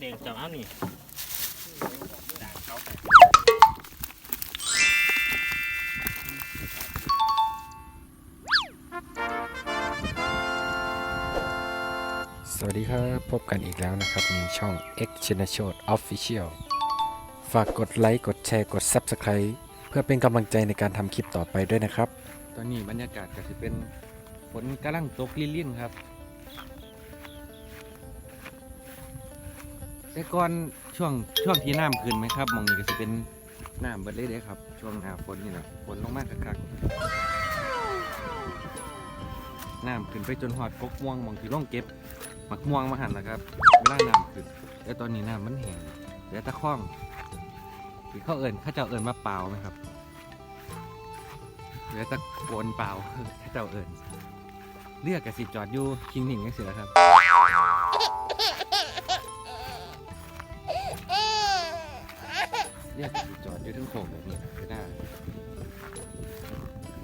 แดงจับเอานี่ด่างเขาไปสวัสดีครับ พบกันอีกแล้วนะครับในช่อง X c h a n a s h o t Official ฝากกดไลค์ กดแชร์ กด Subscribe เพื่อเป็นกำลังใจในการทำคลิปต่อไปด้วยนะครับ ตอนนี้บรรยากาศก็จะเป็นฝนกำลังตกลิ่นๆครับ แต่ก่อนช่วงช่วงที่น้ำขึ้นไหมครับมองนี้ก็จะเป็นน้ำเบิดเลยเด้ครับ ช่วงหน้าฝนนี่แหละฝนลงมากคักๆน้ำขึ้นไปจนหอดกกม่วงมองที่ร่องเก็บหมักม่วงมาหันแล้วครับเวลาน้ำขึ้นแต่ตอนนี้น้ำมันแห้งเหลือตะคล้องที่เขาเอิญเขาเจ้าเอิญมาเปล่าไหมครับเหลือตะโกนเปล่าเขาเจ้าเอิญเรียกกับสิจอดอยู่คิงหนิงกันสิแล้วครับ กับสิจอดอยู่ทั้งโขงแบบนี้ไม่ได้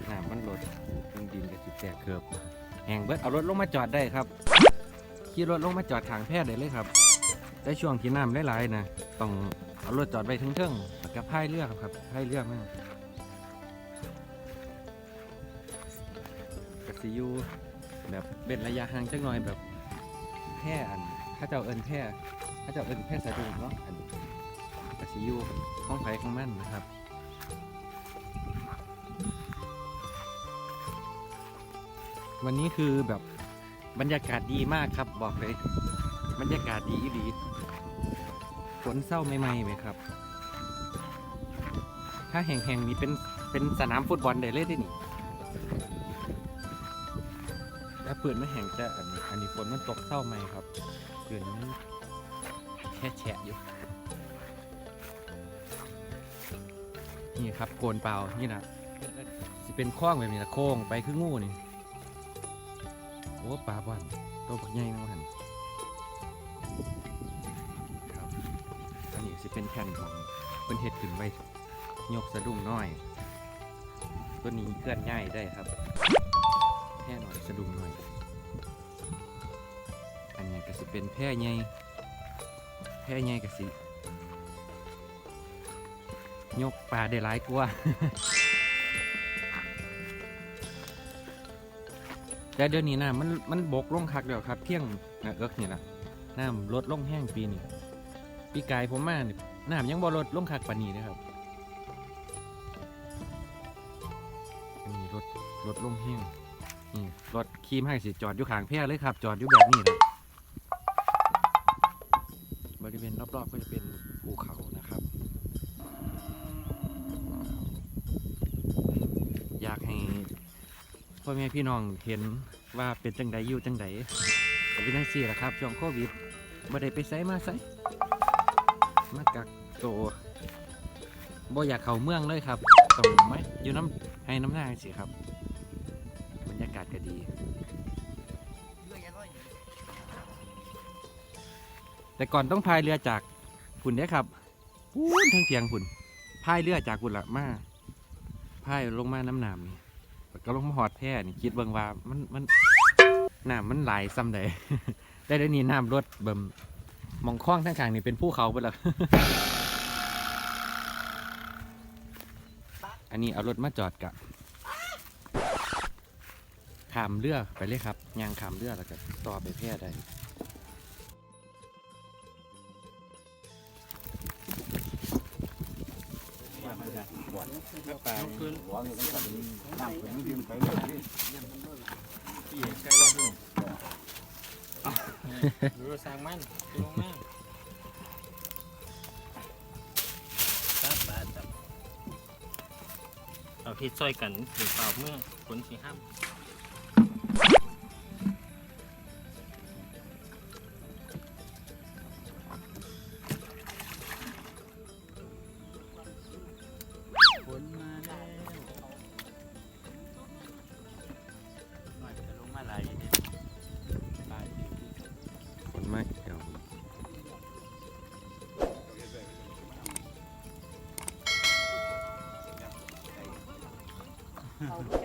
น้ำมันลดมันดินกับสิแตกเกือบแห้งเบิดเอารถลงมาจอดได้ครับขี่รถลงมาจอดทางแพร่ได้เลยครับแต่ช่วงที่น้ำหลายๆนะต้องเอารถจอดไว้เทิงๆแล้วกับพายเรือครับครับพายเรือมากกสิอยูแบบเป็นระยะห่างจังหน่อยแบบแพร่อันถ้าเจ้าเอินแพร่ถ้าเจ้าเอินแพร่สะดุงเนาะอัน สิอยู่ห้องไฟของมันนะครับวันนี้คือแบบบรรยากาศดีมากครับบอกเลย บรรยากาศดีดีฝนเศร้าใหม่ไหมครับ ถ้าแห่งๆนี้เป็นเป็นสนามฟุตบอลได้เลยได้นี่ถ้าเปิดไม่แห่งจะอันนี้อันนี้ฝนมันตกเศร้าไหมครับเกินมันแค่แฉะอยู่ นี่ครับโกนเปล่านี่นะสิเป็นคล้องแบบนี้ละโค้งไปคืองูนี่โอ้ปลาบ้านตัวบักใหญ่นะมันครับอันนี้สิเป็นแผ่นของเป็นเห็ดขึ้นไว้ยกสะดุ้งน้อย ตัวนี้เคลื่อนง่ายได้ครับแพ่หน่อยสะดุ้งหน่อย อันนี้ก็สิเป็นแพ่ใหญ่แพ่ใหญ่ก็สิ ยกปลาได้หลายกว่าแต่เดี๋ยวนี้น้ำมันมันบกลงคักเดียวครับ เที่ยงนะเอิกนี่ละน้ำลดลงแห้งปีนี้ปีกายผมมานี่น้ำยังบ่ลดลงคักปานี้นะครับนนี้ลดลดลงแห้งนี่รถคีมให้สิจอดอยู่ข้างแพร่เลยครับ จอดอยู่แบบนี้นะบริเวณรอบๆก็จะเป็นภูเขานะครับ อยากให้ พ่อแม่พี่น้องเห็นว่าเป็นจังใดอยู่จังใดก็เป็นจังซี่แหละครับช่วงโควิดบ่ได้ไปไสมาไสมากักตัวบ่อยากเข้าเมืองเลยครับต้องมอยู่น้ำให้น้ำหน้าสิครับบรรยากาศก็ดีแต่ก่อนต้องพายเรือจากคุณเด้อครับพูนทั้งเทียงคุณพายเรือจากคุณละมาพายลงมาน้ำหนามนี่ ก็ลงมาหอดแพร่นี่คิดเบิ่งว่ามันมันน้ำมันไหลซ้ำใดแต่เดี๋ยวนี้น้ำรถเบิ่มมองคล้องทั้งขางนี่เป็นภูเขาไปแล้วอันนี้เอารถมาจอดกับขามเรือไปเลยครับยางขามเรือแล้วก็ต่อไปแพร่ได้ ปลาขึ้นน้ำขึ้นดินไปเลยพี่ใกล้ว่าดูดูสร้างมันลงมาตัดบาดจับเอาที่ซอยกันหรือเปล่าเมื่อคนสีห้าม เขาเจ้ายิ้มอยู่หรอกเนาะ